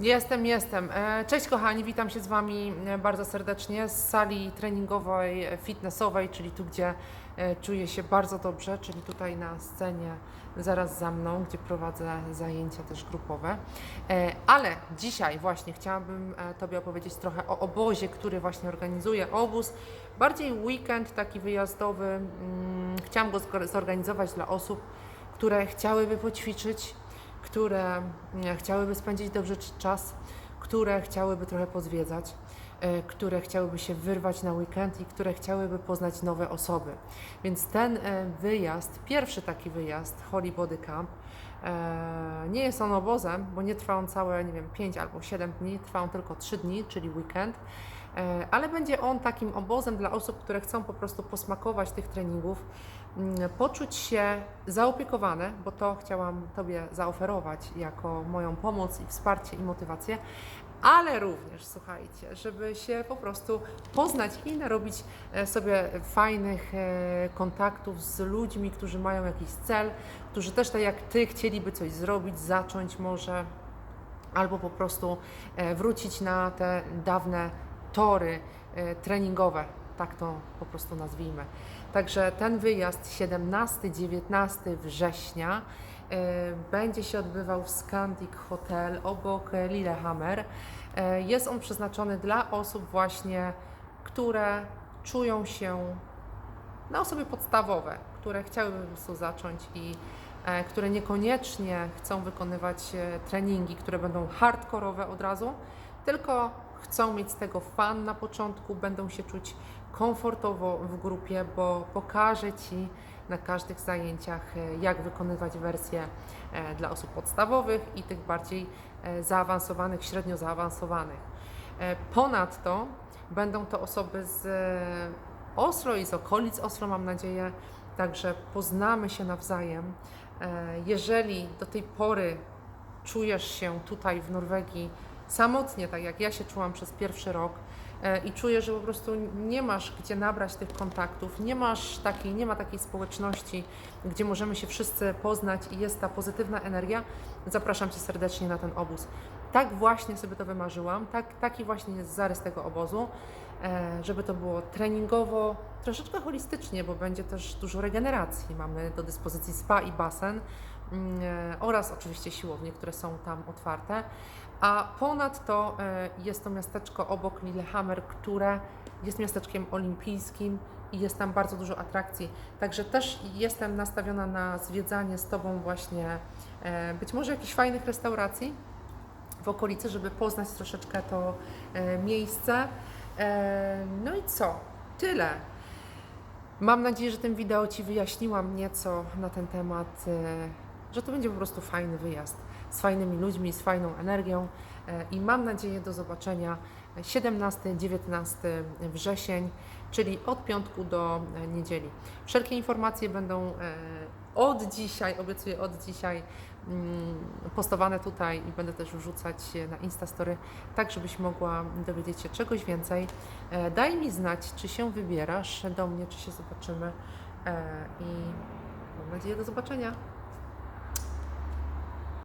Jestem, jestem. E, Cześć kochani, witam się z Wami e, bardzo serdecznie z sali treningowej, e, fitnessowej, czyli tu, gdzie czuję się bardzo dobrze, czyli tutaj na scenie zaraz za mną, gdzie prowadzę zajęcia też grupowe. Ale dzisiaj właśnie chciałabym Tobie opowiedzieć trochę o obozie, który właśnie organizuję. Obóz, bardziej weekend taki wyjazdowy. Mm, Chciałam go zor- zorganizować dla osób, które chciałyby poćwiczyć, które mm, chciałyby spędzić dobrze czas, które chciałyby trochę pozwiedzać, e, które chciałyby się wyrwać na weekend i które chciałyby poznać nowe osoby. Więc ten e, wyjazd, pierwszy taki wyjazd, Holy Body Camp, e, nie jest on obozem, bo nie trwa on całe, nie wiem, 5 albo 7 dni, trwa on tylko 3 dni, czyli weekend. E, Ale będzie on takim obozem dla osób, które chcą po prostu posmakować tych treningów, mm, poczuć się zaopiekowane, bo to chciałam Tobie zaoferować jako moją pomoc i wsparcie i motywację, ale również, słuchajcie, żeby się po prostu poznać i narobić e, sobie fajnych e, kontaktów z ludźmi, którzy mają jakiś cel, którzy też tak jak Ty chcieliby coś zrobić, zacząć może, albo po prostu wrócić na te dawne tory e, treningowe, tak to po prostu nazwijmy. Także ten wyjazd 17-19 września e, będzie się odbywał w Scandic Hotel obok Lillehammer. E, Jest on przeznaczony dla osób właśnie, które czują się na osoby podstawowe, które chciałyby po prostu zacząć i które niekoniecznie chcą wykonywać treningi, które będą hardkorowe od razu, tylko chcą mieć z tego fan na początku, będą się czuć komfortowo w grupie, bo pokażę Ci na każdych zajęciach, e, jak wykonywać wersje e, dla osób podstawowych i tych bardziej e, zaawansowanych, średnio zaawansowanych. Ponadto będą to osoby z Oslo i z okolic Oslo, mam nadzieję, także poznamy się nawzajem. Jeżeli do tej pory czujesz się tutaj w Norwegii samotnie, tak jak ja się czułam przez pierwszy rok e, i czujesz, że po prostu nie masz gdzie nabrać tych kontaktów, nie masz takiej, nie ma takiej społeczności, gdzie możemy się wszyscy poznać i jest ta pozytywna energia, zapraszam Cię serdecznie na ten obóz. Tak właśnie sobie to wymarzyłam, tak, taki właśnie jest zarys tego obozu, e, żeby to było treningowo, troszeczkę holistycznie, bo będzie też dużo regeneracji. Mamy do dyspozycji spa i basen mm, e, oraz oczywiście siłownie, które są tam otwarte. A ponadto e, jest to miasteczko obok Lillehammer, które jest miasteczkiem olimpijskim i jest tam bardzo dużo atrakcji. Także też jestem nastawiona na zwiedzanie z Tobą właśnie e, być może jakichś fajnych restauracji w okolicy, żeby poznać troszeczkę to e, miejsce. No i co? Tyle. Mam nadzieję, że tym wideo Ci wyjaśniłam nieco na ten temat, że to będzie po prostu fajny wyjazd z fajnymi ludźmi, z fajną energią e, i mam nadzieję do zobaczenia 17-19 wrzesień, czyli od piątku do e, niedzieli. Wszelkie informacje będą e, od dzisiaj, obiecuję od dzisiaj, mm, postowane tutaj i będę też wrzucać na Instastory, tak żebyś mogła dowiedzieć się czegoś więcej. E, Daj mi znać, czy się wybierasz do mnie, czy się zobaczymy e, i mam nadzieję do zobaczenia.